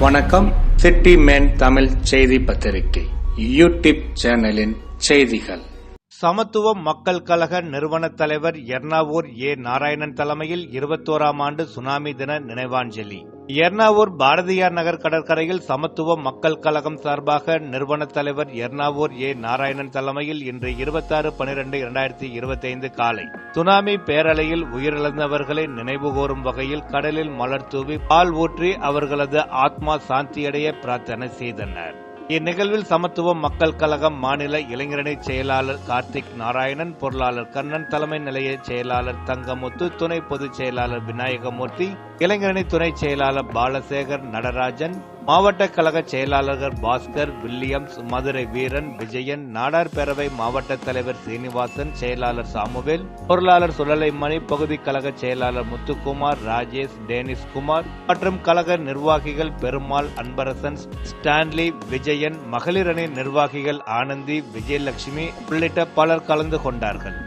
வணக்கம். City man Tamil செய்தி பத்திரிகை யூடியூப் சேனலின் செய்திகள். சமத்துவம் மக்கள் கழக நிறுவன தலைவர் எர்ணாவூர் ஏ. நாராயணன் தலைமையில் இருபத்தோராம் ஆண்டு சுனாமி தின நினைவாஞ்சலி. எர்ணாவூர் பாரதியார் நகர் கடற்கரையில் சமத்துவ மக்கள் கழகம் சார்பாக நிறுவன தலைவர் எர்ணாவூர் ஏ. நாராயணன் தலைமையில் இன்று இருபத்தாறு பனிரெண்டு இரண்டாயிரத்தி இருபத்தைந்து காலை. சுனாமி பேரலையில் உயிரிழந்தவர்களை நினைவுகூரும் வகையில் கடலில் மலர் தூவி பால் ஊற்றி அவர்களது ஆத்மா சாந்தியடைய பிரார்த்தனை செய்தனர். இந்நிகழ்வில் சமத்துவம் மக்கள் கழகம் மாநில இளைஞரணி செயலாளர் கார்த்திக் நாராயணன் பொருளாளர் கண்ணன் தலைமை நிலைய செயலாளர் தங்கமுத்து துணை பொதுச் செயலாளர் விநாயகமூர்த்தி இளைஞரணி துணை செயலாளர் பாலசேகர் நடராஜன் மாவட்ட கழக செயலாளர்கள் பாஸ்கர் வில்லியம்ஸ் மதுரை வீரன் விஜயன் நாடார் பேரவை மாவட்ட தலைவர் சீனிவாசன் செயலாளர் சாமுவேல் பொருளாளர் சுழலைமணி பகுதி கழக செயலாளர் முத்துக்குமார் ராஜேஷ் டேனிஸ்குமார் மற்றும் கழக நிர்வாகிகள் பெருமாள் அன்பரசன் ஸ்டான்லி விஜயன் மகளிரணி நிர்வாகிகள் ஆனந்தி விஜயலட்சுமி உள்ளிட்ட பலர் கலந்து கொண்டார்கள்.